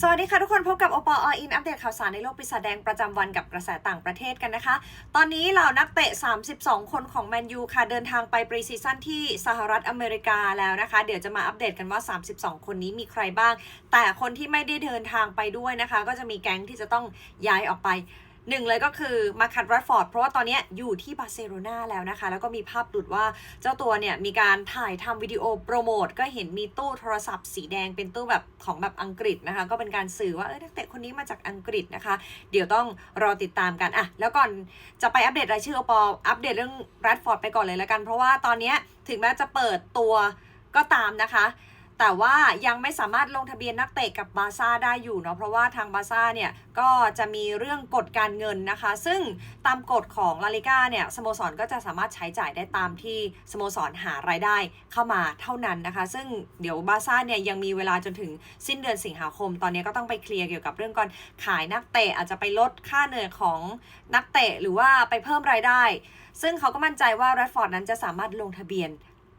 สวัสดีค่ะทุกคนพบกับโอปออินอัปเดตข่าวสารในโลกปีศาจแดงประจำวันกับกระแสต่างประเทศกันนะคะ ตอนนี้เหล่านักเตะ 32 คนของแมนยูค่ะเดินทางไปปรีซีซั่นที่สหรัฐอเมริกาแล้วนะคะ เดี๋ยวจะมาอัปเดตกันว่า 32 คนนี้มีใครบ้าง แต่คนที่ไม่ได้เดินทางไปด้วยนะคะ ก็จะมีแก๊งที่จะต้องย้ายออกไป หนึ่งเลยก็คือมาคัตรัตฟอร์ดเพราะว่าตอนนี้อยู่ที่บาร์เซโลนาแล้วนะคะ แล้วก็มีภาพหลุดว่าเจ้าตัวเนี่ยมีการถ่ายทำวิดีโอโปรโมท ก็เห็นมีตู้โทรศัพท์สีแดงเป็นตู้แบบของแบบอังกฤษนะคะ ก็เป็นการสื่อว่าเออนักเตะคนนี้มาจากอังกฤษนะคะ เดี๋ยวต้องรอติดตามกันอะแล้วก่อนจะไปอัปเดตรายชื่อโอปออัปเดตเรื่องแรดฟอร์ดไปก่อนเลยแล้วกัน เพราะว่าตอนนี้ถึงแม้จะเปิดตัวก็ตามนะคะ แต่ว่ายังไม่สามารถลงทะเบียนนักเตะกับบาซ่าได้อยู่เนาะเพราะว่าทางบาซ่าเนี่ยก็จะมีเรื่องกฎการเงินนะคะ ซึ่งตามกฎของลาลิก้าเนี่ยสโมสรก็จะสามารถใช้จ่ายได้ตามที่สโมสรหารายได้เข้ามาเท่านั้นนะคะ ซึ่งเดี๋ยวบาซ่าเนี่ยยังมีเวลาจนถึงสิ้นเดือนสิงหาคม ตอนนี้ก็ต้องไปเคลียร์เกี่ยวกับเรื่องการขายนักเตะอาจจะไปลดค่าเหนื่อยของนักเตะหรือว่าไปเพิ่มรายได้ ซึ่งเขาก็มั่นใจว่าแรดฟอร์ดนั้นจะสามารถลงทะเบียน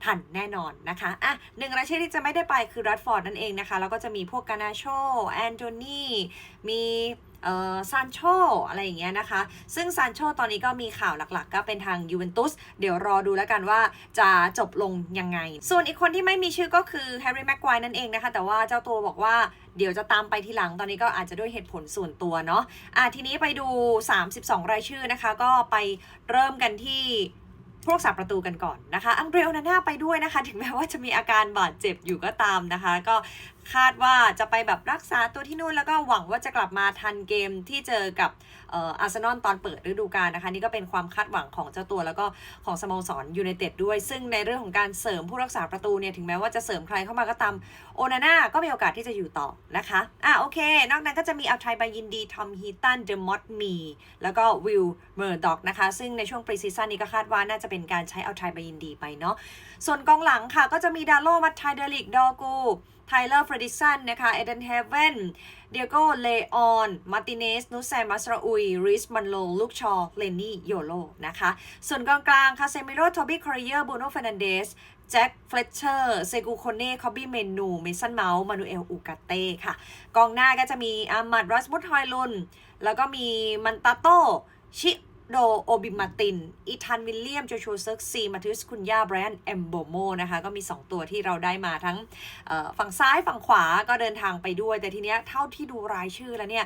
ทันแน่นอนนะคะ อะหนึ่งรายชื่อที่จะไม่ได้ไปคือรัดฟอร์ดนั่นเองนะคะ แล้วก็จะมีพวกกานาโชแอนโทนีมีเอ่อซานโชอะไรอย่างเงี้ยนะคะ ซึ่งซานโชตอนนี้ก็มีข่าวหลักๆ ก็เป็นทางยูเวนตุส เดี๋ยวรอดูแล้วกันว่าจะจบลงยังไง ส่วนอีกคนที่ไม่มีชื่อก็คือแฮร์รี่แม็กควายนั่นเองนะคะ แต่ว่าเจ้าตัวบอกว่าเดี๋ยวจะตามไปทีหลังตอนนี้ก็อาจจะด้วยเหตุผลส่วนตัวเนาะ อะทีนี้ไปดู 32 รายชื่อนะคะ ก็ไปเริ่มกันที่ ผู้รักษาประตูกันก่อนนะคะ อังเดรลนาน่าไปด้วยนะคะ ถึงแม้ว่าจะมีอาการบาดเจ็บอยู่ก็ตามนะคะ ก็ คาดว่าจะไปแบบรักษาตัวที่นู่นแล้วก็หวังว่าจะกลับมาทันเกมที่เจอกับเอ่ออาร์เซนอลตอนเปิดฤดูกาลนะคะ นี่ก็เป็นความคาดหวังของเจ้าตัวแล้วก็ของสโมสรยูไนเต็ดด้วย ซึ่งในเรื่องของการเสริมผู้รักษาประตูเนี่ย ถึงแม้ว่าจะเสริมใครเข้ามาก็ตามโอนาน่าก็มีโอกาสที่จะอยู่ต่อนะคะอะโอเค นอกนั้นก็จะมีอัลไทยบายินดีทอมฮีตันเดอะมอตมีแล้วก็วิลเมอร์ด็อกนะคะ ซึ่งในช่วงปรีซีซั่นนี้ก็คาดว่าน่าจะเป็นการใช้อัลไทยบายินดีไปเนาะส่วนกองหลังค่ะก็จะมีดาโลมัตไทเดลิกดอกู ไทเลอร์เฟรดิสันนะคะเอเดนเฮเวนเดียโกเลออนมาติเนสนุสแซมัสราอุยริสมันโลลูกชอเลนนี่โยโลนะคะส่วนกองกลางคาเซมิโรโทบี้คอริเออร์บูโนเฟนันเดสแจ็คเฟลเชอร์เซกูโคเน่คอบบี้เมนู เมสันเมาส์ มานูเอล อูกาเต้ค่ะ กองหน้าก็จะมีอามัดรัสมุทฮอยลุน แล้วก็มีมันตาโต ชิ โดโอบิมาติน อีธานวิลเลียม โจชัวเซิร์กซี มาทิสคุนยาแบรนด์เอมโบโมนะคะ ก็มี 2 ตัวที่เราได้มาทั้งฝั่งซ้ายฝั่งขวาก็เดินทางไปด้วย แต่ทีเนี้ยเท่าที่ดูรายชื่อแล้วเนี่ย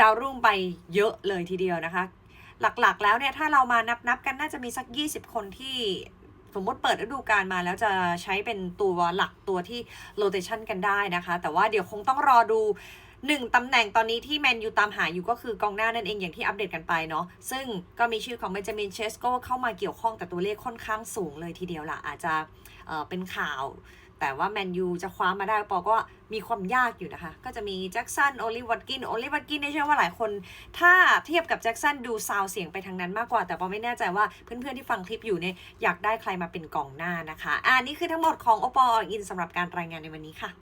ดาวรุ่งไปเยอะเลยทีเดียวนะคะ หลักๆแล้วเนี่ย ถ้าเรามานับนับๆกันน่าจะมีสัก 20 คนที่สมมติเปิดฤดูกาลมาแล้วจะใช้เป็นตัวหลักตัวที่โรเตชันกันได้นะคะ แต่ว่าเดี๋ยวคงต้องรอดู หนึ่งตำแหน่งตอนนี้ที่แมนยูตามหาอยู่ก็คือกองหน้านั่นเองอย่างที่อัปเดตกันไปเนาะซึ่งก็มีชื่อของเบนจามินเชสโกเข้ามาเกี่ยวข้องแต่ตัวเลขค่อนข้างสูงเลยทีเดียวล่ะอาจจะเอ่อเป็นข่าว แต่ว่าแมนยูจะคว้ามาได้ปอก็มีความยากอยู่นะคะ ก็จะมีแจ็คสันโอลิวัตกินโอลิวัตกินเนี่ยเชื่อว่าหลายคน ถ้าเทียบกับแจ็คสันดูซาวเสียงไปทางนั้นมากกว่า แต่ปอไม่แน่ใจว่าเพื่อนๆที่ฟังคลิปอยู่เนี่ยอยากได้ใครมาเป็นกองหน้านะคะอ่านี่คือทั้งหมดของโอปออินสำหรับการรายงานในวันนี้ค่ะ